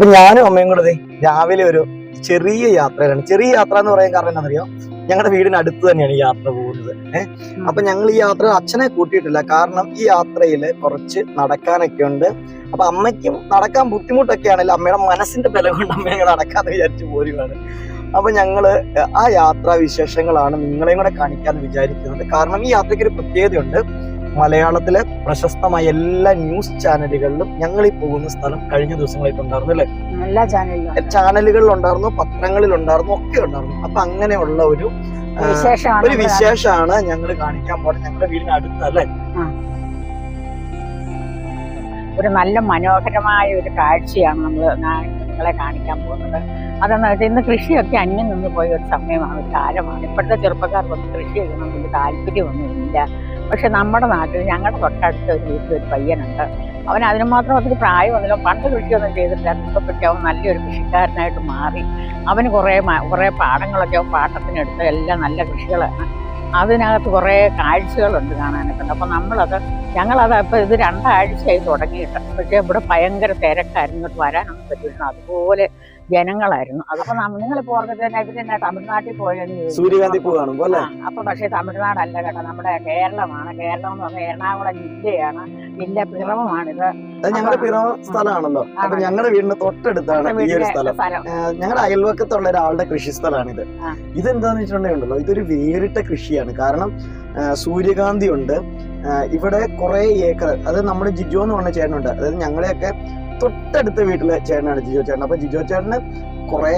അപ്പൊ ഞാനും അമ്മയും കൂടെ രാവിലെ ഒരു ചെറിയ യാത്രയാണ് ചെറിയ യാത്ര എന്ന് പറയാൻ കാരണം എന്താണെന്നറിയോ? ഞങ്ങളുടെ വീടിന് അടുത്ത് തന്നെയാണ് ഈ യാത്ര പോകുന്നത്. ഏഹ്? അപ്പൊ ഞങ്ങൾ ഈ യാത്ര അച്ഛനെ കൂട്ടിയിട്ടില്ല. കാരണം ഈ യാത്രയിൽ കുറച്ച് നടക്കാനൊക്കെ ഉണ്ട്. അപ്പൊ അമ്മയ്ക്കും നടക്കാൻ ബുദ്ധിമുട്ടൊക്കെ ആണെങ്കിൽ അമ്മയുടെ മനസ്സിന്റെ ബലം കൊണ്ട് അമ്മ ഞങ്ങൾ നടക്കാന്ന് വിചാരിച്ചു പോരുകയാണ് അപ്പൊ ഞങ്ങൾ ആ യാത്രാ വിശേഷങ്ങളാണ് നിങ്ങളെയും കൂടെ കാണിക്കാന്ന് വിചാരിക്കുന്നത്. കാരണം ഈ യാത്രയ്ക്ക് ഒരു പ്രത്യേകതയുണ്ട്. മലയാളത്തിലെ പ്രശസ്തമായ എല്ലാ ന്യൂസ് ചാനലുകളിലും ഞങ്ങൾ ഈ പോകുന്ന സ്ഥലം കഴിഞ്ഞ ദിവസങ്ങളായിട്ട് ഉണ്ടായിരുന്നു അല്ലെ? എല്ലാ ചാനലുകളിലും ചാനലുകളിൽ ഉണ്ടായിരുന്നു പത്രങ്ങളിൽ ഉണ്ടായിരുന്നു ഒക്കെ ഉണ്ടായിരുന്നു. അപ്പൊ അങ്ങനെയുള്ള ഒരു ഒരു വിശേഷമാണ് ഞങ്ങൾ കാണിക്കാൻ പോകുന്നത് ഞങ്ങളുടെ വീടിന് അടുത്ത് അല്ലെ? ഒരു നല്ല മനോഹരമായ ഒരു കാഴ്ചയാണ് നമ്മൾ നിങ്ങളെ കാണിക്കാൻ പോകുന്നത്. അതെന്ന് വെച്ചാൽ ഇന്ന് കൃഷിയൊക്കെ അന്യം നിന്ന് പോയ ഒരു സമയമാണ് ഒരു കാലമാണ്. ഇപ്പോഴത്തെ ചെറുപ്പക്കാർക്കൊന്നും കൃഷി ചെയ്യണമെന്ന് താല്പര്യമൊന്നുമില്ല. പക്ഷെ നമ്മുടെ നാട്ടിൽ ഞങ്ങളുടെ തൊട്ടടുത്ത ഒരു വീട്ടിൽ ഒരു പയ്യനുണ്ട്. അവൻ അതിന് മാത്രം ഒത്തിരി പ്രായമൊന്നുമില്ല പണ്ട് കൃഷിയൊന്നും ചെയ്തിട്ടില്ല ഇപ്പൊ പക്ഷെ അവൻ നല്ലൊരു കൃഷിക്കാരനായിട്ട് മാറി. അവന് കുറേ കുറേ പാടങ്ങളൊക്കെ അവൻ പാട്ടത്തിനെടുത്ത് എല്ലാം നല്ല കൃഷികളാണ്. അതിനകത്ത് കുറേ കാഴ്ചകളുണ്ട് കാണാനൊക്കെ ഉണ്ട്. അപ്പം നമ്മളത് ഞങ്ങളത് അപ്പോൾ ഇത് രണ്ടാഴ്ചയായി തുടങ്ങിയിട്ട്. പക്ഷേ ഇവിടെ ഭയങ്കര തിരക്കായിരുന്നു. വരാനൊന്നും പറ്റിയിട്ടുണ്ട് അതുപോലെ ജനങ്ങളായിരുന്നു. അതൊക്കെ നിങ്ങളിപ്പോ ഓർക്കുന്നത് തന്നെ തമിഴ്നാട്ടിൽ പോയെന്ന്. സൂര്യകാന്തി പൂ കാണുമ്പോ അപ്പൊ പക്ഷെ തമിഴ്നാടല്ല കേട്ടോ നമ്മുടെ കേരളമാണ്. കേരളം എന്ന് പറഞ്ഞാൽ എറണാകുളം ജില്ലയാണ്. ജില്ല പിറവമാണിത്. ഞങ്ങളുടെ പിറവ സ്ഥലമാണല്ലോ. അപ്പൊ ഞങ്ങളുടെ വീടിന് തൊട്ടടുത്താണ് ഈ ഒരു സ്ഥലം. ഞങ്ങളുടെ അയൽവക്കത്തുള്ള ഒരാളുടെ കൃഷി സ്ഥലമാണിത് ഇതെന്താന്ന് വെച്ചിട്ടുണ്ടെങ്കിൽ ഇതൊരു വേറിട്ട കൃഷിയാണ്. കാരണം സൂര്യകാന്തി ഉണ്ട്. ഇവിടെ കുറെ ഏക്കർ അത് നമ്മുടെ ജിജോ എന്ന് പറഞ്ഞ ചേട്ടനുണ്ട്. അതായത് ഞങ്ങളുടെയൊക്കെ തൊട്ടടുത്ത വീട്ടിലെ ചേട്ടനാണ് ജിജോ ചേട്ടൻ. അപ്പൊ ജിജോ ചേട്ടന് കുറെ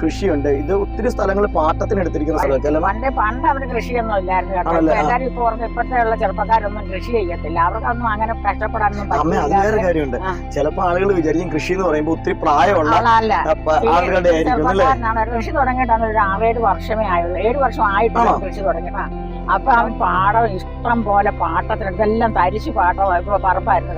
കൃഷിയുണ്ട്. ഇത് ഒത്തിരി സ്ഥലങ്ങൾ പാട്ടത്തിന് എടുത്തിരിക്കുന്ന സ്ഥലമൊക്കെ പണ്ട് അവിടെ കൃഷിയൊന്നും ഇല്ലായിരുന്നു ആണല്ലേ? ഇപ്പൊ എല്ലാരും ഇപ്പോഴത്തെ ഉള്ള ചെറുപ്പക്കാരൊന്നും കൃഷി ചെയ്യത്തില്ല. അവർക്കൊന്നും അങ്ങനെ കഷ്ടപ്പെടാനൊന്നും അമ്മ അത് വേറെ പറ്റില്ല കാര്യമുണ്ട്. ആ. ചിലപ്പോ ആളുകൾ വിചാരിക്കും കൃഷി എന്ന് പറയുമ്പോൾ ഒത്തിരി പ്രായമുള്ള ആളുകളുടെ കൃഷി തുടങ്ങിയിട്ടാണ് ഒരു ആറേഴ് വർഷമേ ആയുള്ളൂ. ഏഴ് വർഷം ആയിട്ടാണ്? കൃഷി തുടങ്ങിയിട്ടാ അപ്പൊ അവൻ പാടം ഇഷ്ടം പോലെ പാട്ടത്തിന് ഇതെല്ലാം തരിശു പാട്ടം ഇപ്പൊ പറമ്പായിരുന്നു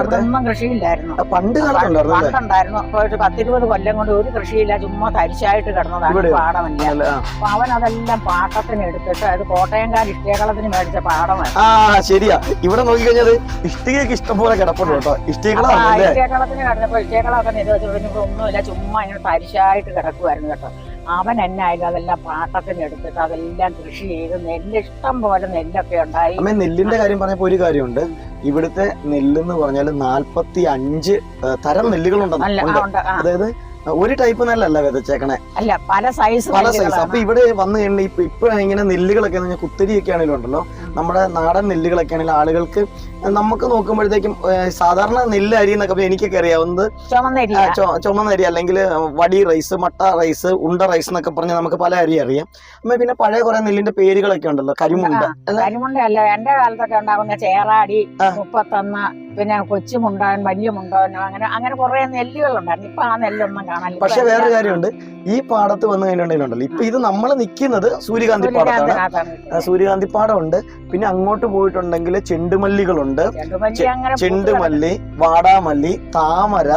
അതൊന്നും കൃഷിയില്ലായിരുന്നു. ഉണ്ടായിരുന്നു പണ്ടുണ്ടായിരുന്നു. അപ്പൊ ഒരു പത്തിരുപത് കൊല്ലം കൊണ്ട് ഒരു കൃഷിയില്ല ചുമ്മാ തരിശായിട്ട് കിടന്നതാണ്? പാടമല്ല. അപ്പൊ അവൻ അതെല്ലാം പാട്ടത്തിന് എടുത്തിട്ട് അത് കോട്ടയംകാർ ഇഷ്ടേകളത്തിന് മേടിച്ച പാടമാണ്. ആ ശരിയാ. ഇവിടെ നോക്കിക്കഴിഞ്ഞാൽ ഇഷ്ടികയൊക്കെ കിടപ്പുണ്ട് കേട്ടോ. ഇഷ്ടേകളത്തിന് കിടന്നപ്പോ ഇഷ്ടേകളൊക്കെ ഒന്നുമില്ല ചുമ്മാ ഇങ്ങനെ തരിശായിട്ട് കിടക്കുമായിരുന്നു കേട്ടോ. അവൻ എന്നായാലും അതെല്ലാം പാട്ടത്തിന് എടുത്തിട്ട് അതെല്ലാം കൃഷി ചെയ്ത് നെല്ല് ഇഷ്ടം പോലെ നെല്ലൊക്കെ ഉണ്ടായി. അമ്മ നെല്ലിന്റെ കാര്യം പറഞ്ഞപ്പോ ഒരു കാര്യമുണ്ട്. ഇവിടുത്തെ നെല്ലെന്ന് പറഞ്ഞാൽ നാല്പത്തി അഞ്ച് തരം നെല്ലുകളുണ്ടെന്ന്. അതായത് ഒരു ടൈപ്പ് നെല്ലല്ല വിതച്ചേക്കണേ. അല്ല പല സൈസ് പല സൈസ് അപ്പൊ ഇവിടെ വന്നു കഴിഞ്ഞാൽ ഇപ്പൊ ഇപ്പൊ ഇങ്ങനെ നെല്ലുകളൊക്കെ കുത്തരിയൊക്കെ ആണെങ്കിലും ഉണ്ടല്ലോ. നമ്മുടെ നാടൻ നെല്ലുകളൊക്കെ ആണെങ്കിൽ ആളുകൾക്ക് നമുക്ക് നോക്കുമ്പോഴത്തേക്കും സാധാരണ നെല്ല് അരി എന്നൊക്കെ എനിക്കൊക്കെ അറിയാവുന്നത് ചുമന്ന അരി അല്ലെങ്കിൽ വടി റൈസ് മട്ട റൈസ് ഉണ്ട റൈസ് എന്നൊക്കെ പറഞ്ഞ് നമുക്ക് പല അരി അറിയാം. അമ്മ പിന്നെ പഴയ കുറെ നെല്ലിന്റെ പേരുകളൊക്കെ ഉണ്ടല്ലോ കരിമുണ്ട. കരിമുണ്ട അല്ല എന്റെ കാലത്തൊക്കെ ഉണ്ടാകുന്ന ചേറാടി. മുപ്പത്തൊന്ന് പിന്നെ കൊച്ചുമുണ്ടാൻ വലിയ മുണ്ടാൻ അങ്ങനെ അങ്ങനെ കുറെ നെല്ലുകളുണ്ടായിരുന്നു. ഇപ്പൊ ആ നെല്ലൊന്നും കാണാൻ പക്ഷെ വേറെ കാര്യമുണ്ട്. ഈ പാടത്ത് വന്നു കഴിഞ്ഞിട്ടുണ്ടെങ്കിലുണ്ടല്ലോ. ഇപ്പൊ ഇത് നമ്മൾ നിൽക്കുന്നത് സൂര്യകാന്തി പാടത്താണ്. സൂര്യകാന്തി പാടമുണ്ട്. പിന്നെ അങ്ങോട്ട് പോയിട്ടുണ്ടെങ്കിൽ ചെണ്ടുമല്ലികളുണ്ട്. ചെണ്ടുമല്ലി വാടാമല്ലി താമര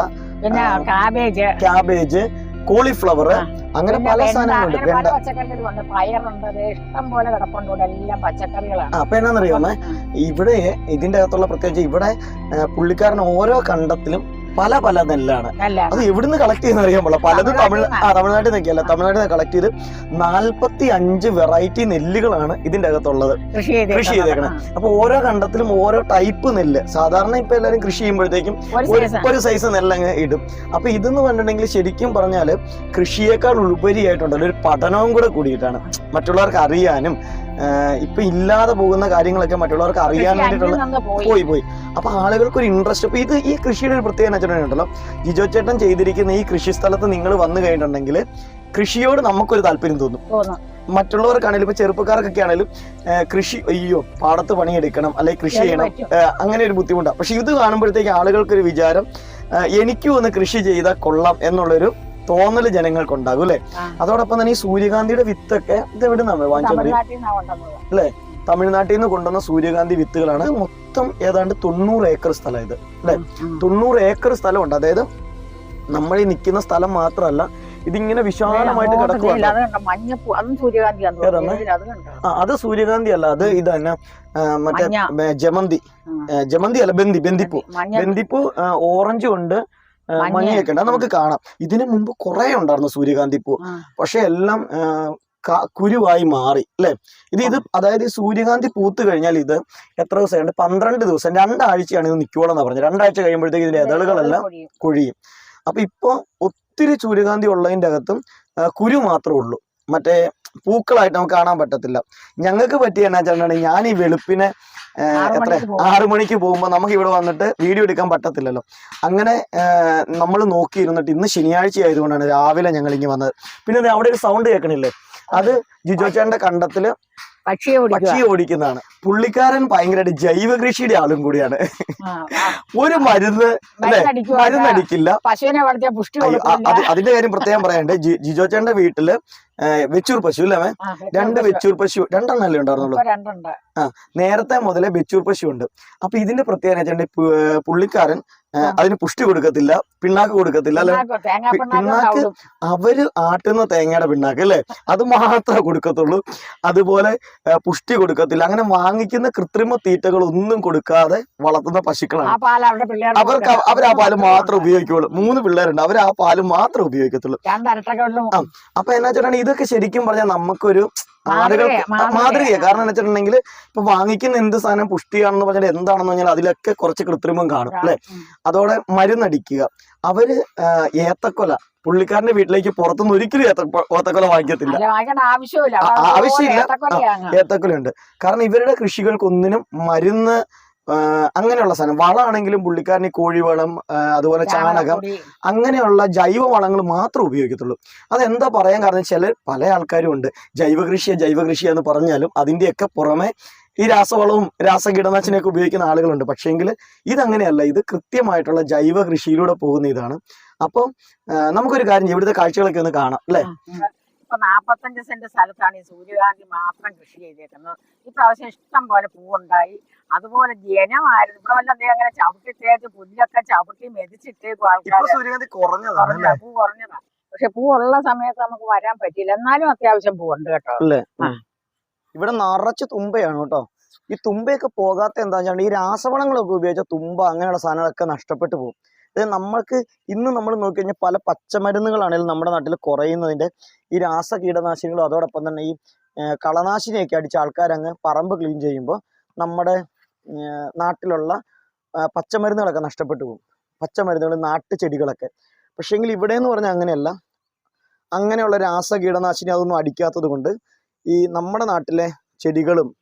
പിന്നെ കാബേജ്. കാബേജ് കോളിഫ്ലവർ അങ്ങനെ പല സാധനങ്ങളുണ്ട്. വേണ്ട. പച്ചക്കറികളുണ്ട് പയറുണ്ട് ഇഷ്ടം പോലെ കിടപ്പുണ്ട് ഇവിടെ എല്ലാം പച്ചക്കറികളാണ്. അപ്പൊ എന്നാന്നറിയാമേ ഇവിടെ ഇതിന്റെ അകത്തുള്ള പ്രത്യേകിച്ച് ഇവിടെ പുള്ളിക്കാരൻ ഓരോ കണ്ടത്തിലും പല പല നെല്ലാണ്. അത് എവിടുന്ന് കളക്ട് ചെയ്യുന്ന അറിയാൻ പാടില്ല. പലതും തമിഴ് ആ തമിഴ്നാട്ടിൽ നിൽക്കിയല്ല തമിഴ്നാട്ടിൽ നിന്ന് കളക്ട് ചെയ്ത് നാല്പത്തി അഞ്ച് വെറൈറ്റി നെല്ലുകളാണ് ഇതിന്റെ അകത്തുള്ളത്. കൃഷി ചെയ്തേക്കണം. അപ്പൊ ഓരോ കണ്ടത്തിലും ഓരോ ടൈപ്പ് നെല്ല്. സാധാരണ ഇപ്പൊ എല്ലാവരും കൃഷി ചെയ്യുമ്പോഴത്തേക്കും ഒരു സൈസ് നെല്ലങ്ങ് ഇടും. അപ്പൊ ഇതെന്ന് പറഞ്ഞിട്ടുണ്ടെങ്കിൽ ശരിക്കും പറഞ്ഞാൽ കൃഷിയേക്കാൾ ഉപരിയായിട്ടുണ്ടല്ലോ. ഒരു പഠനവും കൂടെ കൂടിയിട്ടാണ്. മറ്റുള്ളവർക്ക് അറിയാനും ഇപ്പൊ ഇല്ലാതെ പോകുന്ന കാര്യങ്ങളൊക്കെ മറ്റുള്ളവർക്ക് അറിയാൻ വേണ്ടിയിട്ടുള്ള പോയി. പോയി അപ്പൊ ആളുകൾക്ക് ഒരു ഇൻട്രസ്റ്റ് ഇപ്പൊ ഇത് ഈ കൃഷിയുടെ ഒരു പ്രത്യേകത വെച്ചിട്ടുണ്ടല്ലോ ജിജോ ചേട്ടൻ ചെയ്തിരിക്കുന്ന ഈ കൃഷി സ്ഥലത്ത് നിങ്ങൾ വന്നു കഴിഞ്ഞിട്ടുണ്ടെങ്കിൽ കൃഷിയോട് നമുക്കൊരു താല്പര്യം തോന്നും. മറ്റുള്ളവർക്കാണെങ്കിലും ഇപ്പൊ ചെറുപ്പക്കാർക്കൊക്കെ ആണെങ്കിലും കൃഷി അയ്യോ പാടത്ത് പണിയെടുക്കണം അല്ലെങ്കിൽ കൃഷി ചെയ്യണം അങ്ങനെ ഒരു ബുദ്ധിമുട്ടാണ് പക്ഷെ ഇത് കാണുമ്പോഴത്തേക്ക് ആളുകൾക്കൊരു വിചാരം എനിക്കും ഒന്ന് കൃഷി ചെയ്താൽ കൊള്ളാം എന്നുള്ളൊരു തോന്നൽ ജനങ്ങൾക്കുണ്ടാകും അല്ലെ. അതോടൊപ്പം തന്നെ ഈ സൂര്യകാന്തിയുടെ വിത്തൊക്കെ ഇത് എവിടെ നിന്നാണ് വാങ്ങിച്ചത് അല്ലെ? തമിഴ്നാട്ടിൽ നിന്ന് കൊണ്ടുവന്ന സൂര്യകാന്തി വിത്തുകളാണ് മൊത്തം ഏതാണ്ട് തൊണ്ണൂറ് ഏക്കർ സ്ഥലം ഇത് അല്ലെ? തൊണ്ണൂറ് ഏക്കർ സ്ഥലമുണ്ട്. അതായത് നമ്മൾ ഈ നിൽക്കുന്ന സ്ഥലം മാത്രമല്ല ഇതിങ്ങനെ വിശാലമായിട്ട് കിടക്കുകയാണ് അത് സൂര്യകാന്തി അല്ല അത് ഇത് തന്നെ മറ്റേ ജമന്തി. ജമന്തി അല്ല ബന്ദി ബന്ദിപ്പൂ ബന്ദിപ്പൂ ഓറഞ്ചും ഉണ്ട്. മഞ്ഞയൊക്കെ ഉണ്ട്. അത് നമുക്ക് കാണാം. ഇതിനു മുമ്പ് കുറെ ഉണ്ടായിരുന്നു സൂര്യകാന്തി പൂ. പക്ഷെ എല്ലാം കുരുവായി മാറി അല്ലെ? ഇത് ഇത് അതായത് ഈ സൂര്യകാന്തി പൂത്ത് കഴിഞ്ഞാൽ ഇത് എത്ര ദിവസമുണ്ട് പന്ത്രണ്ട് ദിവസം രണ്ടാഴ്ചയാണ് ഇത് നിൽക്കുവോളെന്നാ പറഞ്ഞത്. രണ്ടാഴ്ച കഴിയുമ്പോഴത്തേക്ക് ഇതിന്റെ ഇതളുകളെല്ലാം. കൊഴിയും. അപ്പൊ ഇപ്പൊ ഒത്തിരി സൂര്യകാന്തി ഉള്ളതിന്റെ അകത്തും കുരു മാത്രമേ ഉള്ളൂ. മറ്റേ പൂക്കളായിട്ട് നമുക്ക് കാണാൻ പറ്റത്തില്ല. ഞങ്ങൾക്ക് പറ്റിയ എന്നാ വെച്ചാൽ ഞാൻ ഈ വെളുപ്പിനെ എത്ര? ആറു മണിക്ക് പോകുമ്പോൾ നമുക്ക് ഇവിടെ വന്നിട്ട് വീഡിയോ എടുക്കാൻ പറ്റത്തില്ലല്ലോ. അങ്ങനെ നമ്മൾ നോക്കിയിരുന്നിട്ട് ഇന്ന് ശനിയാഴ്ച ആയതുകൊണ്ടാണ് രാവിലെ ഞങ്ങൾ ഇങ്ങനെ വന്നത്. പിന്നെ അവിടെ ഒരു സൗണ്ട് കേൾക്കണില്ലേ? അത്. ജിജോ ചേട്ടന്റെ കണ്ടത്തിൽ പക്ഷിയെ ഓടിക്കുന്നതാണ്. പുള്ളിക്കാരൻ ഭയങ്കരമായിട്ട് ജൈവ കൃഷിയുടെ ആളും കൂടിയാണ്. ആ, ആ. ഒരു മരുന്ന് മരുന്നടിക്കില്ല. അതിന്റെ കാര്യം പ്രത്യേകം പറയാണ്ട് ജിജോ ചേട്ടന്റെ വീട്ടിൽ വെച്ചൂർ പശു അല്ലേ? രണ്ട്. വെച്ചൂർ പശു രണ്ടെണ്ണല്ലേ ഉണ്ടായിരുന്നുള്ളൂ? രണ്ടുണ്ട് നേരത്തെ മുതലേ വെച്ചൂർ പശു ഉണ്ട്. അപ്പൊ ഇതിന്റെ പ്രത്യേകത വെച്ചിട്ടുണ്ടെങ്കിൽ പുള്ളിക്കാരൻ ആ. അതിന് പുഷ്ടി കൊടുക്കത്തില്ല പിണ്ണാക്ക് കൊടുക്കത്തില്ല അല്ലെ? പിണ്ണാക്ക്. അവർ ആട്ടുന്ന തേങ്ങയുടെ പിണ്ണാക്ക് അല്ലെ? അത് മാത്രമേ കൊടുക്കത്തുള്ളൂ. അതുപോലെ പുഷ്ടി കൊടുക്കത്തില്ല. അങ്ങനെ വാങ്ങിക്കുന്ന കൃത്രിമ തീറ്റകൾ ഒന്നും കൊടുക്കാതെ വളർത്തുന്ന പശുക്കളാണ്. അവർക്ക് അവർ ആ പാൽ മാത്രം ഉപയോഗിക്കുള്ളൂ. മൂന്ന് പിള്ളേരുണ്ട്. അവർ ആ പാൽ മാത്രം ഉപയോഗിക്കത്തുള്ളൂ. അപ്പൊ എന്നാ വെച്ചിട്ടുണ്ടെങ്കിൽ ഇതൊക്കെ ശരിക്കും പറഞ്ഞാൽ നമുക്കൊരു ആളുകൾ മാതൃകയാ, കാരണം എന്ന് വെച്ചിട്ടുണ്ടെങ്കിൽ ഇപ്പൊ വാങ്ങിക്കുന്ന എന്ത് സാധനം പുഷ്ടിയാണെന്ന് പറഞ്ഞാൽ എന്താണെന്ന് പറഞ്ഞാൽ അതിലൊക്കെ കുറച്ച് കൃത്രിമം കാണും അല്ലെ? അതോടെ മരുന്നടിക്കുക. അവർ ഏത്തക്കൊല പുള്ളിക്കാരന്റെ വീട്ടിലേക്ക് പുറത്തുനിന്ന് ഒരിക്കലും ഏത്ത ഏത്തക്കൊല വാങ്ങിക്കത്തില്ല. ആവശ്യമില്ല. ഏത്തക്കൊലയുണ്ട്. കാരണം ഇവരുടെ കൃഷികൾക്കൊന്നിനും മരുന്ന് അങ്ങനെയുള്ള സാധനം. വളമാണെങ്കിലും പുള്ളിക്കാരന് കോഴിവളം അതുപോലെ ചാണകം അങ്ങനെയുള്ള ജൈവ വളങ്ങൾ മാത്രം ഉപയോഗിക്കത്തുള്ളൂ. അതെന്താ പറയാൻ കാരണം ചില പല ആൾക്കാരും ഉണ്ട്. ജൈവ കൃഷിയെ ജൈവ കൃഷി എന്ന് പറഞ്ഞാലും അതിന്റെയൊക്കെ പുറമെ ഈ രാസവളവും രാസകീടനാശിനിയൊക്കെ ഉപയോഗിക്കുന്ന ആളുകളുണ്ട്. പക്ഷേങ്കിൽ ഇതങ്ങനെയല്ല. ഇത് കൃത്യമായിട്ടുള്ള ജൈവ കൃഷിയിലൂടെ പോകുന്ന ഇതാണ്. അപ്പം നമുക്കൊരു കാര്യം ഇവിടുത്തെ കാഴ്ചകളൊക്കെ ഒന്ന് കാണാം അല്ലെ. ഇപ്പൊ നാപ്പത്തഞ്ച് സെന്റ് സ്ഥലത്താണ് ഈ സൂര്യകാന്തി മാത്രം കൃഷി ചെയ്തേക്കുന്നത്. ഈ പ്രാവശ്യം ഇഷ്ടം പോലെ പൂവുണ്ടായി. അതുപോലെ ജനമായിരുന്നു. ഇവിടെ വല്ല എന്തെങ്കിലും അങ്ങനെ ചവിട്ടി തേച്ച് പുല്ലൊക്കെ ചവിട്ടി മെതിച്ചിട്ടേക്കും ആൾക്കാർ സൂര്യകാന്തി കുറഞ്ഞതാണ് പൂ കുറഞ്ഞതാ. പക്ഷെ പൂ ഉള്ള സമയത്ത് നമുക്ക് വരാൻ പറ്റിയില്ല. എന്നാലും അത്യാവശ്യം പൂവുണ്ട് കേട്ടോ. ഇവിടെ നിറച്ച് തുമ്പയാണ് കേട്ടോ. ഈ തുമ്പയൊക്കെ പോകാത്ത എന്താ വെച്ചാൽ ഈ രാസവളങ്ങളൊക്കെ ഉപയോഗിച്ച തുമ്പ അങ്ങനെയുള്ള സാധനങ്ങളൊക്കെ നഷ്ടപ്പെട്ടു പോകും. നമ്മൾക്ക് ഇന്ന് നമ്മൾ നോക്കിക്കഴിഞ്ഞാൽ പല പച്ചമരുന്നുകളാണെങ്കിലും നമ്മുടെ നാട്ടിൽ കുറയുന്നതിന്റെ ഈ രാസ കീടനാശിനികളും അതോടൊപ്പം തന്നെ ഈ കളനാശിനിയൊക്കെ അടിച്ച് ആൾക്കാരങ്ങ് പറമ്പ് ക്ലീൻ ചെയ്യുമ്പോൾ നമ്മുടെ നാട്ടിലുള്ള പച്ചമരുന്നുകളൊക്കെ നഷ്ടപ്പെട്ടു പോകും. പച്ചമരുന്നുകൾ നാട്ടു ചെടികളൊക്കെ. പക്ഷേങ്കിൽ ഇവിടെ എന്ന് പറഞ്ഞാൽ അങ്ങനെയല്ല. അങ്ങനെയുള്ള രാസ കീടനാശിനി അതൊന്നും അടിക്കാത്തത് കൊണ്ട് ഈ നമ്മുടെ നാട്ടിലെ ചെടികളും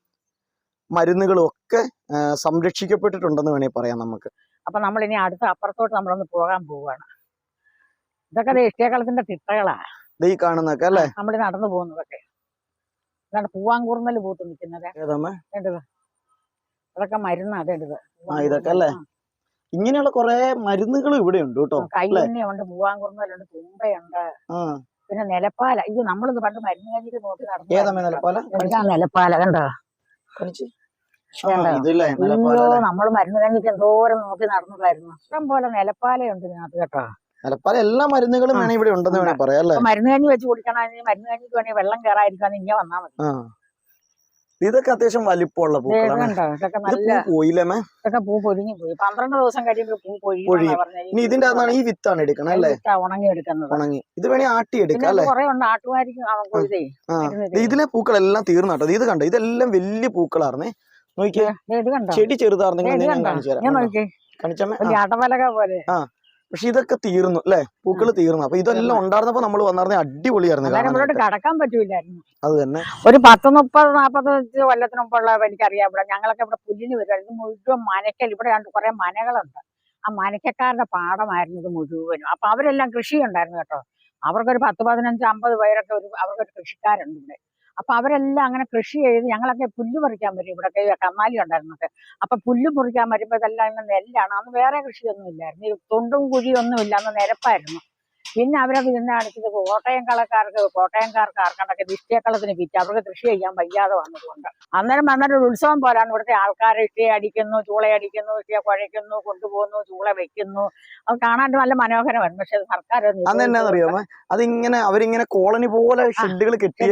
മരുന്നുകളും ഒക്കെ സംരക്ഷിക്കപ്പെട്ടിട്ടുണ്ടെന്ന് വേണമെങ്കിൽ പറയാം നമുക്ക്. അപ്പൊ നമ്മൾ ഇനി അടുത്ത അപ്പുറത്തോട്ട് നമ്മളൊന്ന് പോകാൻ പോവാണ്. ഇതൊക്കെ ദേ ഇഷ്ടേക്കളത്തിന്റെ തിട്ടകളാ. ഈ കാണുന്നൊക്കെ അല്ലേ? നമ്മൾ നടന്നു പോകുന്നതൊക്കെ. ഇതാണ് പൂവാങ്കൂർന്നൽ പൂത്ത് നിൽക്കുന്നത്. അതൊക്കെ മരുന്നാ അതേണ്ടത് ഇതൊക്കെ അല്ലേ? ഇങ്ങനെയുള്ള കുറെ മരുന്നുകൾ ഇവിടെ ഉണ്ട് കേട്ടോ കൈവണ്യുണ്ട് പൂവാങ്കുറുന്നലുണ്ട് തുമ്പയുണ്ട്. പിന്നെ നിലപ്പാല. ഇത് നമ്മളിത് പണ്ട് മരുന്ന് കഴിഞ്ഞിട്ട് നോക്കി നടന്നു നിലപ്പാല? കണ്ടോ? അയ്യോ? നമ്മൾ മരുന്ന് കഴിഞ്ഞിട്ട് എന്തോരം നോക്കി നടന്നതായിരുന്നു ഇഷ്ടം പോലെ നിലപ്പാലയുണ്ട് ഇതിനകത്ത് കേട്ടോ. നിലപ്പാല എല്ലാ മരുന്നുകളും വേണേ ഇവിടെ ഉണ്ടെന്ന് ഉണ്ട്. വേണേ പറയാം അല്ലേ? മരുന്ന് കഞ്ഞി വെച്ച് കുടിക്കണമെങ്കിൽ മരുന്ന് കഞ്ഞിക്ക് വേണേ വെള്ളം കയറാതിരിക്കാൻ ഇങ്ങനെ വന്നാ മതി. ഇതൊക്കെ അത്യാവശ്യം വലിപ്പമുള്ള പൂക്കളാണ്. ഇതൊക്കെ നല്ല പൂ പൊരിഞ്ഞു പോയി. പന്ത്രണ്ട് ദിവസം കഴിയുമ്പോൾ പൂ പൊഴിയും. ഇനി ഇതിന്റെ അകത്താണ് ഈ വിത്താണ് എടുക്കണം അല്ലേ? ഉണങ്ങി എടുക്കുന്നത്. ഉണങ്ങി. ഇത് വേണേ ആട്ടി എടുക്കാം അല്ലേ? കുറെ ഉണ്ട്. ദേ ഇതിലെ പൂക്കളെല്ലാം തീർന്നാട്ടോ ഇത് കണ്ടോ? ഇതെല്ലാം വലിയ പൂക്കളാർന്നേ. നോക്കിയേ. ചെടി ചെറുതാർന്നെങ്കിൽ ഞാൻ കാണിച്ചു തരാം. കാണിച്ചമ്മേ പോലെ. പക്ഷെ ഇതൊക്കെ തീർന്നു അല്ലെ? പൂക്കൾ തീർന്നു. അപ്പൊ ഇതെല്ലാം ഉണ്ടായിരുന്നപ്പോ നമ്മൾ വന്നാർന്നെ അടിപൊളിയായിരുന്നു കടക്കാൻ പറ്റൂലായിരുന്നു അത് തന്നെ. ഒരു പത്ത് മുപ്പത് നാപ്പത്തഞ്ച് കൊല്ലത്തിന് മുമ്പുള്ള എനിക്കറിയാം. ഇവിടെ ഞങ്ങളൊക്കെ ഇവിടെ പുല്ലിന് വരുമായിരുന്നു മുഴുവൻ മനക്കൽ. ഇവിടെ രണ്ട് കുറെ മനകളുണ്ട്. ആ മനക്കക്കാരുടെ പാടമായിരുന്നു ഇത് മുഴുവനും. അപ്പൊ അവരെല്ലാം കൃഷി ഉണ്ടായിരുന്നു കേട്ടോ. അവർക്കൊരു പത്ത് പതിനഞ്ച് അമ്പത് പേരൊക്കെ ഒരു അവർക്കൊരു കൃഷിക്കാരുണ്ട് ഇവിടെ. അപ്പൊ അവരെല്ലാം അങ്ങനെ കൃഷി ചെയ്ത് ഞങ്ങളൊക്കെ പുല്ല് പറിക്കാൻ വരും. ഇവിടൊക്കെ കന്നാലി ഉണ്ടായിരുന്നത്. അപ്പൊ പുല്ല് മുറിക്കാൻ വരുമ്പോ ഇതെല്ലാം ഇങ്ങനെ നെല്ലാണ്. അന്ന് വേറെ കൃഷിയൊന്നും ഇല്ലായിരുന്നു. ഈ തൊണ്ടും കുഴിയൊന്നും ഇല്ല അന്ന് നിരപ്പായിരുന്നു. പിന്നെ അവരെ പിന്നെ അടുത്തത് കോട്ടയം കളക്കാർക്ക് കോട്ടയംകാർക്ക് ആർക്കണ്ടൊക്കെ ഇഷ്ടിയക്കളത്തിന് വിറ്റ് അവർക്ക് കൃഷി ചെയ്യാൻ വയ്യാതെ വന്നതുകൊണ്ട്. അന്നേരം വന്നൊരു ഉത്സവം പോലാണ്. ഇവിടുത്തെ ആൾക്കാർ ഇഷ്ടയെ അടിക്കുന്നു ചൂളയടിക്കുന്നു ഇഷ്ടയെ കുഴയ്ക്കുന്നു കൊണ്ടുപോകുന്നു ചൂള വെക്കുന്നു. അത് കാണാൻ നല്ല മനോഹരമാണ് പക്ഷെ സർക്കാർ അത് അന്ന് എന്നാന്നറിയാമോ അതിങ്ങനെ അവരിങ്ങനെ കോളനി പോലെ ഷെഡുകൾ കെട്ടി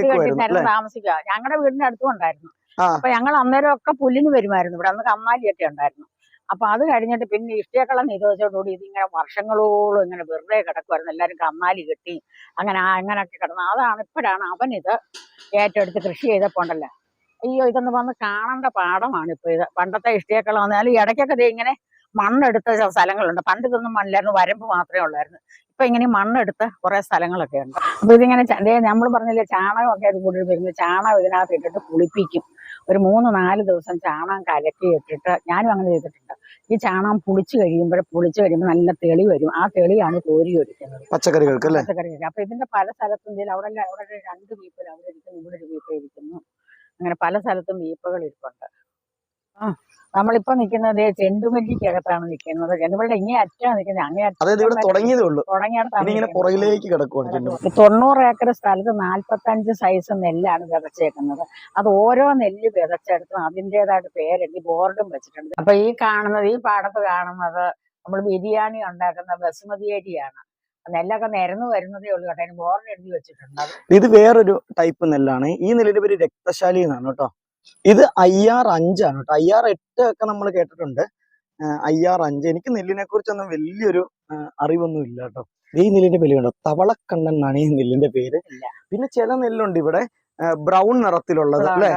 താമസിക്കുക. ഞങ്ങളുടെ വീടിന്റെ അടുത്തും ഉണ്ടായിരുന്നു അപ്പൊ ഞങ്ങൾ അന്നേരം ഒക്കെ പുല്ലിന് വരുമായിരുന്നു. ഇവിടെ അന്ന് കന്നാലിയൊക്കെ ഉണ്ടായിരുന്നു. അപ്പൊ അത് കഴിഞ്ഞിട്ട് പിന്നെ ഇഷ്ടേക്കളം നിരോധിച്ചോടുകൂടി ഇതിങ്ങനെ വർഷങ്ങളോളം ഇങ്ങനെ വെറുതെ കിടക്കുമായിരുന്നു എല്ലാവരും കന്നാലി കെട്ടി അങ്ങനെ അങ്ങനെയൊക്കെ കിടന്നു. അതാണ് ഇപ്പോഴാണ് അവൻ ഇത് ഏറ്റെടുത്ത് കൃഷി ചെയ്തപ്പോ ഉണ്ടല്ലോ അയ്യോ ഇതൊന്ന് വന്ന് കാണേണ്ട പാടമാണ് ഇപ്പൊ ഇത്. പണ്ടത്തെ ഇഷ്ടേക്കളം വന്നാലും ഇടയ്ക്കൊക്കെ ഇത് ഇങ്ങനെ മണ്ണെടുത്ത സ്ഥലങ്ങളുണ്ട്. പണ്ട് ഇതൊന്നും മണ്ണിലായിരുന്നു വരമ്പ് മാത്രമേ ഉള്ളായിരുന്നു. ഇപ്പൊ ഇങ്ങനെ മണ്ണെടുത്ത കുറെ സ്ഥലങ്ങളൊക്കെ ഉണ്ട്. അപ്പൊ ഇതിങ്ങനെ നമ്മൾ പറഞ്ഞില്ലേ ചാണകമൊക്കെ അത് കൂടുതൽ വരുന്നത്. ചാണകം ഇതിനകത്ത് ഇട്ടിട്ട് പുളിപ്പിക്കും ഒരു മൂന്ന് നാല് ദിവസം ചാണകം കലക്കി ഇട്ടിട്ട് ഞാനും അങ്ങനെ ചെയ്തിട്ടുണ്ട്. ഈ ചാണകം പുളിച്ചു കഴിയുമ്പോൾ പുളിച്ചു കഴിയുമ്പോൾ നല്ല തെളി വരും. ആ തെളിയാണ് കോരി ഒഴിക്കുന്നത്. പച്ചക്കറികൾക്ക്. അല്ലേ പച്ചക്കറി അപ്പൊ ഇതിന്റെ പല സ്ഥലത്തും അവിടെ അവിടെ രണ്ട് വീപ്പിൽ അവിടെ ഇരിക്കുന്നു ഇവിടെ ഒരു വീപ്പിൽ ഇരിക്കുന്നു. അങ്ങനെ പല സ്ഥലത്തും വീപ്പകൾ ഇരിപ്പുണ്ട്. നമ്മളിപ്പോ നിൽക്കുന്നത് ചെണ്ടുമല്ലിക്കകത്താണ് നിൽക്കുന്നത് ചെണ്ടുമല്ലിയുടെ ഇങ്ങേ അറ്റാണ് നിൽക്കുന്നത് അങ്ങേ അറ്റം അതായത് ഇവിടെ തുടങ്ങിയതേ ഉള്ളൂ. തുടങ്ങിയിടത്താണ് ഇങ്ങനെ. പുറകിലേക്ക് കിടക്കുവാണ് തൊണ്ണൂറ് ഏക്കർ സ്ഥലത്ത് നാൽപ്പത്തഞ്ച് സൈസ് നെല്ലാണ് വിതച്ചേക്കുന്നത്. അത് ഓരോ നെല്ല് വിതച്ചെടുത്തും അതിന്റെതായിട്ട് പേരെഴുതി ബോർഡും വെച്ചിട്ടുണ്ട്. അപ്പൊ ഈ കാണുന്നത് ഈ പാടത്ത് കാണുന്നത് നമ്മൾ ബിരിയാണി ഉണ്ടാക്കുന്ന ബസുമതി അരിയാണ്. നെല്ലൊക്കെ നിരന്നു വരുന്നതേ ഉള്ളൂ കേട്ടോ. അതിന് ബോർഡ് എഴുതി വെച്ചിട്ടുണ്ട്. ഇത് വേറൊരു ടൈപ്പ് നെല്ലാണ്. ഈ നെല്ലിന്റെ പേര് രക്തശാലി എന്നാണ് കേട്ടോ. ഇത് ഐ ആർ അഞ്ചാണ് കേട്ടോ. ഐ ആർ എട്ട് ഒക്കെ നമ്മൾ കേട്ടിട്ടുണ്ട്. ഐ ആർ അഞ്ച്. എനിക്ക് നെല്ലിനെ കുറിച്ചൊന്നും വലിയൊരു അറിവൊന്നും ഇല്ല കേട്ടോ. ഈ നെല്ലിന്റെ പേരുണ്ടോ തവളക്കണ്ണൻ എന്നാണ് ഈ നെല്ലിന്റെ പേര്. പിന്നെ ചില നെല്ലുണ്ട് ഇവിടെ. ബ്രൗൺ നിറത്തിലുള്ളത് അല്ലെ.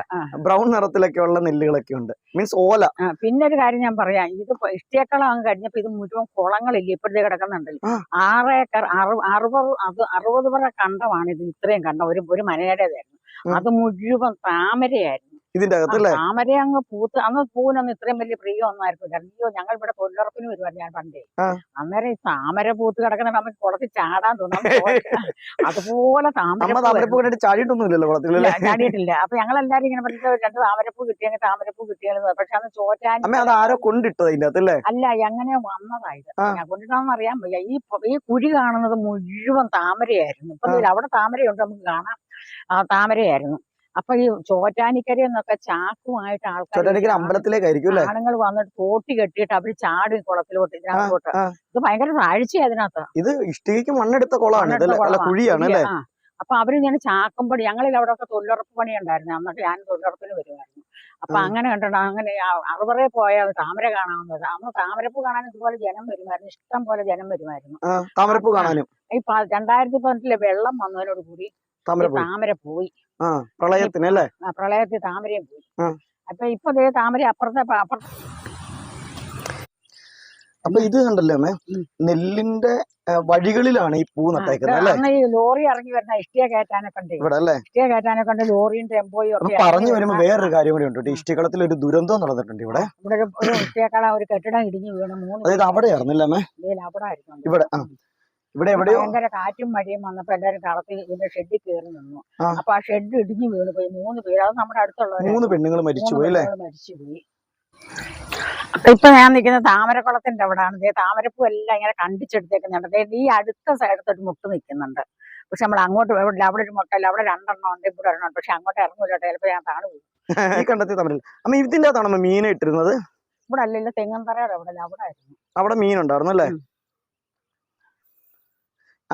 ബ്രൗൺ നിറത്തിലൊക്കെ ഉള്ള നെല്ലുകളൊക്കെ ഉണ്ട്. മീൻസ് ഓല. പിന്നെ ഒരു കാര്യം ഞാൻ പറയാം. ഇത് ഇഷ്ടേക്കളം അങ്ങ് കഴിഞ്ഞപ്പോ ഇത് മുഴുവൻ കുളങ്ങളില്ല? ഇപ്പോഴത്തെ കിടക്കുന്നുണ്ടല്ലോ. ആറ് ഏക്കർ അറു അറുപത് അത് അറുപത് പറ കണ്ടമാണ് ഇത് ഇത്രയും കണ്ട ഒരു ഒരു മനയുടേതായിരുന്നു. അത് മുഴുവൻ താമരയായിരുന്നു. ഇതിന്റെ ആ, അകത്ത് അല്ലേ? താമര അങ്ങ് പൂത്ത് അന്ന് പൂവിനൊന്നും ഇത്രയും വലിയ പ്രിയം അയ്യോ ഞങ്ങൾ ഇവിടെ തൊഴിലുറപ്പിന് വരുവായിരുന്നു ഞാൻ പണ്ടേ. അന്നേരം ഈ താമര പൂത്ത് കിടക്കുന്ന നമുക്ക് കുളത്തിൽ ചാടാൻ തോന്നും. അതുപോലെ താമര അമ്മ താമരപ്പൂ കണ്ടിട്ട് ചാടിയിട്ടൊന്നും ഇല്ലല്ലോ കുളത്തിൽ ചാടിയിട്ടില്ല. അപ്പൊ ഞങ്ങൾ എല്ലാരും ഇങ്ങനെ പറഞ്ഞിട്ട് രണ്ട് താമരപ്പൂ കിട്ടിയ താമരപ്പൂ കിട്ടിയാലും പക്ഷെ അന്ന് ചോറ്റാൻ അത് ആരോ കൊണ്ടിട്ടത് അതിന്റെ അകത്ത് അല്ലേ എങ്ങനെ വന്നതായത്. ഞാൻ കൊണ്ടിട്ടാന്ന് അറിയാൻ വയ്യ. ഈ ഈ കുഴി കാണുന്നത് മുഴുവൻ താമരയായിരുന്നു. ഇപ്പൊ അവിടെ താമരയുണ്ട്? നമുക്ക് കാണാം. താമരയായിരുന്നു. അപ്പൊ ഈ ചോറ്റാനിക്കര എന്നൊക്കെ ചാക്കുമായിട്ട് ആൾക്കാർ അമ്പലത്തിലേക്കായിരിക്കും ആണുങ്ങൾ വന്നിട്ട് തോട്ടി കെട്ടിയിട്ട് അവർ ചാടി കുളത്തിലോട്ട് ഇതിനകത്തോട്ട് ഇത് ഭയങ്കര താഴ്ചയാ അതിനകത്ത്. ഇത് ഇഷ്ടികയ്ക്ക് മണ്ണെടുത്ത കുളമാണ്. കുഴിയാണ് അല്ലേ? അപ്പൊ അവർ ഇങ്ങനെ ചാക്കുംപടി ഞങ്ങളിൽ അവിടെ ഒക്കെ തൊഴിലുറപ്പ് പണി ഉണ്ടായിരുന്നു എന്നിട്ട് ഞാൻ തൊഴിലുറപ്പിന് വരുമായിരുന്നു അപ്പൊ. അങ്ങനെ കണ്ടിട്ട് അങ്ങനെ അറുപറേ പോയാൽ താമര കാണാവുന്നത്. താമര താമരപ്പൂ കാണാൻ ഇതുപോലെ ജനം വരുമായിരുന്നു. ഇഷ്ടം പോലെ ജനം വരുമായിരുന്നു. താമരപ്പൂ കാണാനും. ഈ പ- രണ്ടായിരത്തി പതിനെട്ടിലെ വെള്ളം വന്നതിനോട് കൂടി ഈ പോയി. താമര പോയി. ആ പ്രളയത്തിന് അല്ലേ? ആ, പ്രളയത്തിൽ താമരയും പോയി. അപ്പൊ ഇപ്പൊ ദേ താമര അപ്പുറത്തെ അപ്പുറത്തെ അപ്പൊ ഇത് കണ്ടല്ലേ അമ്മേ? നെല്ലിന്റെ വഴികളിലാണ് ഈ പൂ നട്ടേക്കുന്നത് അല്ലേ? ലോറി ഇറങ്ങി വരുന്ന ഇഷ്ടിയ കയറ്റാനൊക്കെ ഉണ്ട് ഇവിടെ അല്ലേ? ഇഷ്ടിയ കയറ്റാനൊക്കെ ഉണ്ട് ലോറിയും ടെമ്പോയും ഒക്കെ പറഞ്ഞു വരുമ്പോ വേറൊരു കാര്യം കൂടി ഉണ്ട്. ഇഷ്ടികളത്തിൽ ഒരു ദുരന്തം നടന്നിട്ടുണ്ട് ഇവിടെ. ഇവിടെ ഒരു ഇഷ്ടികക്കട ഒരു കെട്ടിടം ഇടിഞ്ഞു വീണ് മൂന്ന് അതായത് അവിടെയായിരുന്നില്ല അമ്മേ? ഇല്ല അവിടെ ആയിരുന്നു. ഇവിടെ ആ. ഇവിടെ എവിടെയോ? ഭയങ്കര കാറ്റും മഴയും വന്നപ്പോ എല്ലാരും കളത്തിൽ ഇതിന്റെ ഷെഡിൽ കയറി നിന്നു. അപ്പൊ ആ ഷെഡ് ഇടിഞ്ഞു വീണു പോയി. മൂന്ന് പേര് അത് നമ്മുടെ അടുത്തുള്ള മൂന്ന് പെണ്ണുങ്ങൾ മരിച്ചുപോയി അല്ലേ? മരിച്ചുപോയി അപ്പൊ ഇപ്പൊ ഞാൻ നിൽക്കുന്ന താമരക്കുളത്തിന്റെ അവിടാണ്. താമരപ്പൂ എല്ലാം ഇങ്ങനെ കണ്ടിച്ചെടുത്തേക്കുന്നുണ്ട്. ദേ ഈ അടുത്ത സൈഡത്ത് ഒരു മുട്ട് നിൽക്കുന്നുണ്ട്. പക്ഷെ നമ്മൾ അങ്ങോട്ട് ഇവിടെ അവിടെ ഒരു മുട്ടല്ല. അവിടെ രണ്ടെണ്ണം ഉണ്ട് ഇവിടെ ഒരെണ്ണം ഉണ്ട്. പക്ഷെ അങ്ങോട്ട് ഇറങ്ങൂല ചിലപ്പോ ഞാൻ താണു പോകും. ഈ കണ്ടെത്തി തമ്മിൽ അമ്മ ഇതിന്റെ അകത്താണോ മീനെ മീൻ ഇട്ടിരുന്നത്? ഇവിടെ അല്ലല്ലോ തെങ്ങന്തറയുടെ അവിടെ അല്ല അവിടെ ആയിരുന്നു അവിടെ മീൻ ഉണ്ടായിരുന്നു അല്ലേ.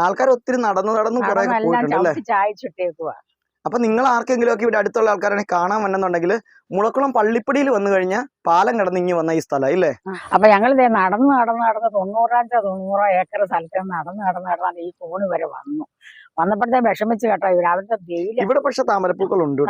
ആൾക്കാർ ഒത്തിരി നടന്നു നടന്നു കുറെ പോയിട്ടുണ്ടല്ലേ ചായച്ചിട്ടേക്കുവാ അപ്പൊ നിങ്ങൾ ആർക്കെങ്കിലും ഒക്കെ ഇവിടെ അടുത്തുള്ള ആൾക്കാരാണ് കാണാൻ വന്നെന്നുണ്ടെങ്കിൽ മുളക്കുളം പള്ളിപ്പടിയിൽ വന്നു കഴിഞ്ഞാൽ പാലം കടന്ന് ഇങ്ങി വന്ന ഈ സ്ഥലം ഇല്ലേ? അപ്പൊ ഞങ്ങൾ നടന്നു നടന്ന് നടന്ന് തൊണ്ണൂറാഞ്ചോ തൊണ്ണൂറോ ഏക്കർ സ്ഥലത്ത് നടന്ന് നടന്ന് നടന്ന് ഈ കോണ് വരെ വന്നു. വന്നപ്പോഴത്തെ വിഷമിച്ച് കേട്ടോ ഇവർ അവരുടെ വെയിൽ ഇവിടെ പക്ഷെ താമരപ്പൂക്കൾ ഉണ്ട്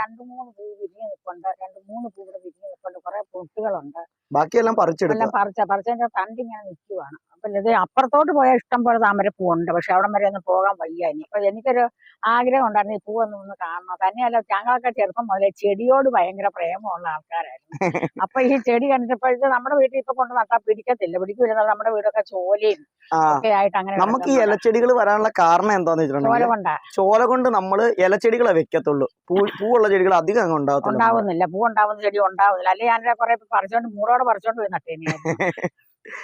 രണ്ട് മൂന്ന് പൂ വിരിഞ്ഞ് നിൽപ്പുണ്ട് രണ്ട് മൂന്ന് പൂ ഇവിടെ വിരിഞ്ഞ് നിൽപ്പുണ്ട് കുറെ പൊട്ടുകളുണ്ട്. ബാക്കിയെല്ലാം പറിച്ചെടുക്കും പറിച്ച പറിച്ചതിന്റെ തണ്ട് ഇങ്ങനെ നിൽക്കുവാണ് അപ്പൊ ഇത് അപ്പുറത്തോട്ട് പോയാൽ ഇഷ്ടം പോലെ താമരപ്പൂ ഉണ്ട് പക്ഷെ അവിടം വരെ ഒന്നും പോകാൻ വയ്യ ഇനി. അപ്പൊ എനിക്കൊരു ആഗ്രഹം ഉണ്ടായിരുന്നു ഈ പൂവൊന്നും ഒന്ന് കാണണം. തന്നെയല്ല ഞങ്ങളൊക്കെ ചെറുപ്പം മുതലേ ചെടിയോട് ഭയങ്കര പ്രേമമുള്ള ആൾക്കാരായിരുന്നു. അപ്പൊ ഈ ചെടി കണ്ടിട്ടപ്പോഴത്തെ നമ്മുടെ വീട്ടിൽ ഇപ്പൊ കൊണ്ട് നട്ടാ പിടിക്കത്തില്ല. പിടിക്കില്ല നമ്മുടെ വീടൊക്കെ ചോലയും ഒക്കെ ആയിട്ട് അങ്ങനെ നമുക്ക് ഈ. ഇലച്ചെടികൾ വരാനുള്ള കാരണം എന്താന്ന് ചോല വെച്ചിട്ടുണ്ടെങ്കിൽ കൊണ്ടാ. ചോല കൊണ്ട് നമ്മൾ ഇലച്ചെടികളെ വെക്കത്തുള്ളൂ. പൂ പൂവുള്ള ചെടികൾ അധികം അങ്ങ് ഉണ്ടാവത്തില്ല ഉണ്ടാവുന്നില്ല. പൂ ഉണ്ടാവുന്ന ചെടി ഉണ്ടാവുന്നില്ല. അല്ലെ ഞാൻ കുറെ പറിച്ചോണ്ട് മൂടോടെ പറിച്ചോണ്ട് പോയി നട്ടേനി.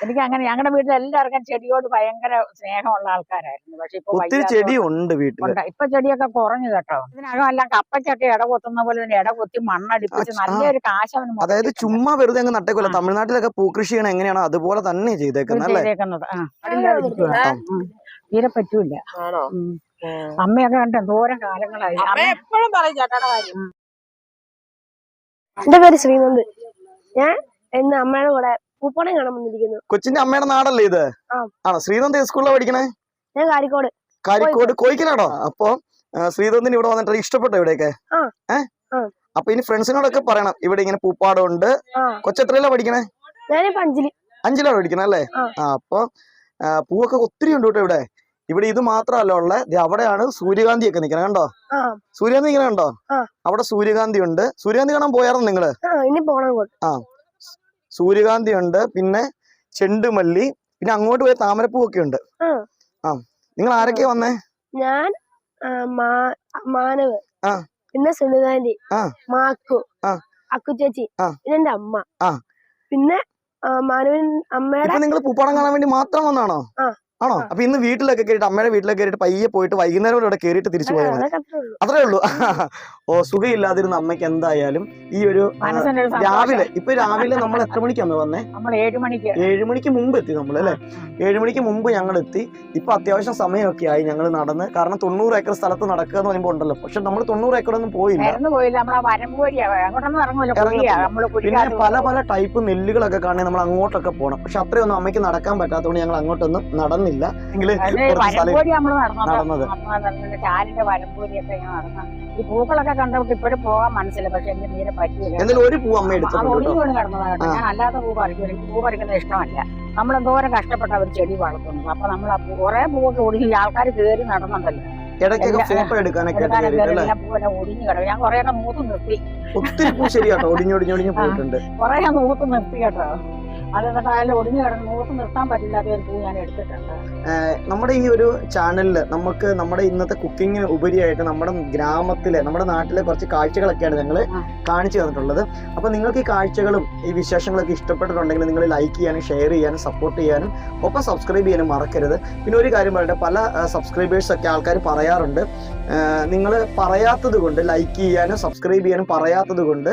എനിക്ക് അങ്ങനെ ഞങ്ങളുടെ വീട്ടിൽ എല്ലാവർക്കും ചെടിയോട് ഭയങ്കര സ്നേഹമുള്ള ആൾക്കാരായിരുന്നു. പക്ഷെ ഇപ്പൊ ഒത്തിരി ചെടി ഉണ്ട് വീട്ടിൽ ഉണ്ട്. ഇപ്പൊ ചെടിയൊക്കെ കുറഞ്ഞു കേട്ടോ. ഇതിനകം എല്ലാം കപ്പച്ചൊക്കെ ഇട കൊത്തുന്ന പോലെ തന്നെ ഇട കൊത്തി മണ്ണടിപ്പിച്ച് നല്ലൊരു കാശ് അവന് അതായത് ചുമ്മാ വെറുതെ അങ്ങ് നട്ടേക്കല്ല തമിഴ്നാട്ടിലൊക്കെ പൂക്കൃഷി ചെയ്യണ എങ്ങനെയാണോ അതുപോലെ തന്നെ ചെയ്തേക്കുന്നത് അല്ലേ? ചെയ്തേക്കുന്നത്. തീരെ പറ്റൂല ആണോ? അമ്മയൊക്കെ കണ്ടോ? ദൂരം കാലങ്ങളായി. അമ്മ എപ്പോഴും പറയും ചേട്ടാടെ കാര്യം. എന്റെ പേര് ശ്രീനന്ദ് ഞാൻ ഇന്ന് അമ്മയുടെ കൂടെ പൂപ്പണം കാണാൻ വന്നിരിക്കുന്നു. കൊച്ചിന്റെ അമ്മയുടെ നാടല്ലേ ഇത്. ആണോ? ശ്രീനന്ദ് സ്കൂളിലാണ് പഠിക്കണേ? ഞാൻ കാരിക്കോട്. കാരിക്കോട് കോയിക്കനാടോ അപ്പൊ ശ്രീനന്ദിന് ഇവിടെ വന്നിട്ട് ഇഷ്ടപ്പെട്ടോ ഇവിടെയൊക്കെ? അപ്പൊ ഇനി ഫ്രണ്ട്സിനോടൊക്കെ പറയണം. ഇവിടെ ഇങ്ങനെ പൂപ്പാടം ഉണ്ട് കൊച്ചെത്രയിലാ പഠിക്കണേ? അഞ്ചിലാണ് പഠിക്കണേ അല്ലേ? ആ. അപ്പൊ പൂവൊക്കെ ഒത്തിരി ഉണ്ട് കേട്ടോ ഇവിടെ. ഇവിടെ ഇത് മാത്രമല്ല ഉള്ളത് അവിടെയാണ് സൂര്യകാന്തി ഒക്കെ നിക്കണേ കണ്ടോ? സൂര്യകാന്തി ഇങ്ങനെ കണ്ടോ? അവിടെ സൂര്യകാന്തി ഉണ്ട്. സൂര്യകാന്തി കാണാൻ പോയായിരുന്നു നിങ്ങൾ? ആ. സൂര്യകാന്തി ഉണ്ട് പിന്നെ ചെണ്ടുമല്ലി പിന്നെ അങ്ങോട്ട് പോയ താമരപ്പൂവൊക്കെ ഉണ്ട് ആ. നിങ്ങൾ ആരൊക്കെയാ വന്നേ ഞാൻ മാനവ് ആ. പിന്നെ സുനിതാന്റി ആ. മാക്കു ആ. അക്കു ചേച്ചി പിന്നെ എന്റെ അമ്മ ആ. പിന്നെ മാനവൻ അമ്മയുടെ നിങ്ങൾ പൂപ്പാടം കാണാൻ വേണ്ടി മാത്രം വന്നാണോ ആ. ആണോ? അപ്പൊ ഇന്ന് വീട്ടിലൊക്കെ കയറിയിട്ട് അമ്മയുടെ വീട്ടിലൊക്കെ കയറിയിട്ട് പയ്യെ പോയിട്ട് വൈകുന്നേരം വരെ ഇവിടെ കയറിയിട്ട് തിരിച്ചു പോയത് അത്രേ ഉള്ളൂ. ഓ സുഖമില്ലാതിരുന്ന അമ്മയ്ക്ക് എന്തായാലും ഈ ഒരു. രാവിലെ ഇപ്പൊ രാവിലെ നമ്മൾ എത്ര മണിക്കാണ് വന്നേ? നമ്മൾ ഏഴു മണിക്ക്. മുമ്പ് എത്തി നമ്മൾ അല്ലെ? ഏഴു മണിക്ക് മുമ്പ് ഞങ്ങൾ എത്തി. ഇപ്പൊ അത്യാവശ്യം സമയമൊക്കെ ആയി ഞങ്ങൾ നടന്ന് കാരണം തൊണ്ണൂറ് ഏക്കർ സ്ഥലത്ത് നടക്കുക എന്ന് പറയുമ്പോൾ ഉണ്ടല്ലോ. പക്ഷെ നമ്മൾ തൊണ്ണൂറ് ഏക്കർ ഒന്നും പോയില്ല. പിന്നെ പല പല ടൈപ്പ് നെല്ലുകളൊക്കെ കാണാൻ നമ്മൾ അങ്ങോട്ടൊക്കെ പോകണം. പക്ഷെ അത്രയൊന്നും അമ്മയ്ക്ക് നടക്കാൻ പറ്റാത്തതുകൊണ്ട് ഞങ്ങൾ അങ്ങോട്ടൊന്നും നടന്നില്ല. നമ്മൾ നടന്നത്. ചാലിന്റെ വരമ്പൂരിയൊക്കെ ഇങ്ങനെ നടന്ന ഈ പൂക്കളൊക്കെ കണ്ടപ്പോൾ ഇപ്പോഴും പോകാൻ മനസ്സില്ല. പക്ഷെ എനിക്ക് തീരെ പറ്റിയില്ല. എന്തായാലും ഒരു പൂ അമ്മ എടുത്തു കിടന്നതാണ് ഞാൻ അല്ലാത്ത പൂ പറിക്കും. പൂ പറിക്കുന്നത് ഇഷ്ടമല്ല. നമ്മൾ എന്തോരം കഷ്ടപ്പെട്ട ഒരു ചെടി വളർത്തുന്നു അപ്പൊ നമ്മൾ ആ പൂ കുറെ പൂവൊക്കെ ഒടിഞ്ഞു ആൾക്കാർ കയറി നടന്നുണ്ടല്ലോ. ഇടയ്ക്കൊക്കെ ഫോട്ടോ എടുക്കാനൊക്കെ ഒടിഞ്ഞു കിടക്കും. ഞാൻ കുറെയൊക്കെ മൂത്ത് നിർത്തി. ഒത്തിരി പൂ ശരിയാട്ടോ. ഒടിഞ്ഞൊടിഞ്ഞൊടിഞ്ഞ്. പോയിട്ടുണ്ട്. കുറെ ഞാൻ മൂത്ത് നിർത്തി കേട്ടോ. ഒടിഞ്ഞു കിടന്ന് മൂത്ത് നിർത്താൻ പറ്റില്ലാത്ത ഒരു പൂ ഞാൻ എടുത്തിട്ടുണ്ട്. നമ്മുടെ ഈ ഒരു ചാനലിൽ നമുക്ക് നമ്മുടെ ഇന്നത്തെ കുക്കിങ്ങിന് ഉപരിയായിട്ട് നമ്മുടെ ഗ്രാമത്തിലെ നമ്മുടെ നാട്ടിലെ കുറച്ച് കാഴ്ചകളൊക്കെയാണ് ഞങ്ങൾ. കാണിച്ചു തന്നിട്ടുള്ളത്. അപ്പൊ നിങ്ങൾക്ക് ഈ കാഴ്ചകളും ഈ വിശേഷങ്ങളൊക്കെ ഇഷ്ടപ്പെട്ടിട്ടുണ്ടെങ്കിൽ നിങ്ങൾ ലൈക്ക് ചെയ്യാനും ഷെയർ ചെയ്യാനും സപ്പോർട്ട് ചെയ്യാനും ഒപ്പം സബ്സ്ക്രൈബ് ചെയ്യാനും മറക്കരുത്. പിന്നെ ഒരു കാര്യം പറയട്ടെ പല സബ്സ്ക്രൈബേഴ്സ് ഒക്കെ ആൾക്കാർ പറയാറുണ്ട്. നിങ്ങൾ പറയാത്തത് കൊണ്ട് ലൈക്ക് ചെയ്യാനും സബ്സ്ക്രൈബ് ചെയ്യാനും പറയാത്തത് കൊണ്ട്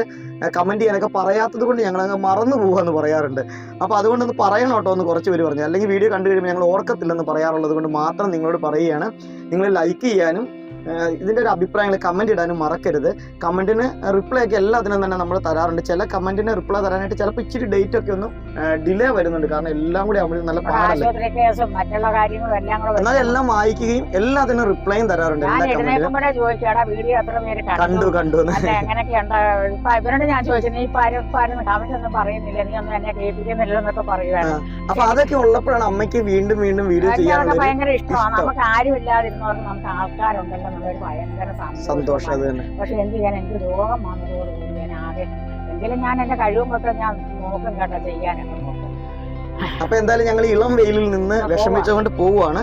കമന്റ് ചെയ്യാനൊക്കെ പറയാത്തത് കൊണ്ട് ഞങ്ങൾ അങ്ങ് മറന്നു പോകാന്ന് പറയാറുണ്ട്. അപ്പോൾ അതുകൊണ്ടൊന്ന് പറയണം കേട്ടോ എന്ന് കുറച്ച് പേര് പറഞ്ഞു. അല്ലെങ്കിൽ വീഡിയോ കണ്ടു കഴിയുമ്പോൾ ഞങ്ങൾ ഓർക്കത്തില്ലെന്ന് പറയാറുള്ളത് കൊണ്ട് മാത്രം നിങ്ങളോട് പറയുകയാണ്. നിങ്ങൾ ലൈക്ക് ചെയ്യാനും ആ, ഇതിന്റെ ഒരു അഭിപ്രായങ്ങൾ കമന്റ് ഇടാനും മറക്കരുത്. കമന്റിന് റിപ്ലൈ ഒക്കെ എല്ലാത്തിനും തന്നെ നമ്മൾ തരാറുണ്ട്. ചില കമന്റിന് റിപ്ലൈ തരാനായിട്ട് ചിലപ്പോൾ ഇച്ചിരി ഡേറ്റ് ഒക്കെ ഒന്നും ഡിലേ വരുന്നുണ്ട്. കാരണം എല്ലാം കൂടി അവിടെ നല്ല പാടല്ല? എന്നാൽ എല്ലാം വായിക്കുകയും എല്ലാത്തിനും റിപ്ലൈയും തരാറുണ്ട് കണ്ടു? കണ്ടു അപ്പൊ അതൊക്കെ ഉള്ളപ്പോഴാണ് അമ്മയ്ക്ക് വീണ്ടും വീണ്ടും വീഡിയോ ചെയ്യാൻ ഭയങ്കര ഇഷ്ടമാണ്. നമുക്ക് ആരും ഇല്ലാതിരുന്നവർക്ക് നമുക്ക് ആൾക്കാരുണ്ടല്ലോ എന്നുള്ളൊരു ഭയങ്കര സന്തോഷം. പക്ഷെ എന്ത് ചെയ്യാൻ എനിക്ക് രോഗം വന്നതോടുകൂടി ഞാൻ ആകെ എങ്കിലും ഞാൻ എന്റെ കഴിവുമ്പൊക്കെ ഞാൻ നോക്കും കേട്ടോ ചെയ്യാനൊക്കെ നോക്കും. അപ്പൊ എന്തായാലും ഞങ്ങൾ ഇളം വെയിലിൽ നിന്ന് വിഷമിച്ചുകൊണ്ട് പോവുകയാണ്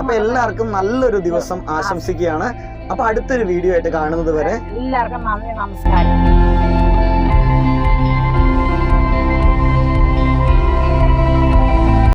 അപ്പൊ എല്ലാവർക്കും നല്ലൊരു ദിവസം ആശംസിക്കുകയാണ്. അപ്പൊ അടുത്തൊരു വീഡിയോ ആയിട്ട് കാണുന്നത് വരെ എല്ലാവർക്കും നന്ദി നമസ്കാരം.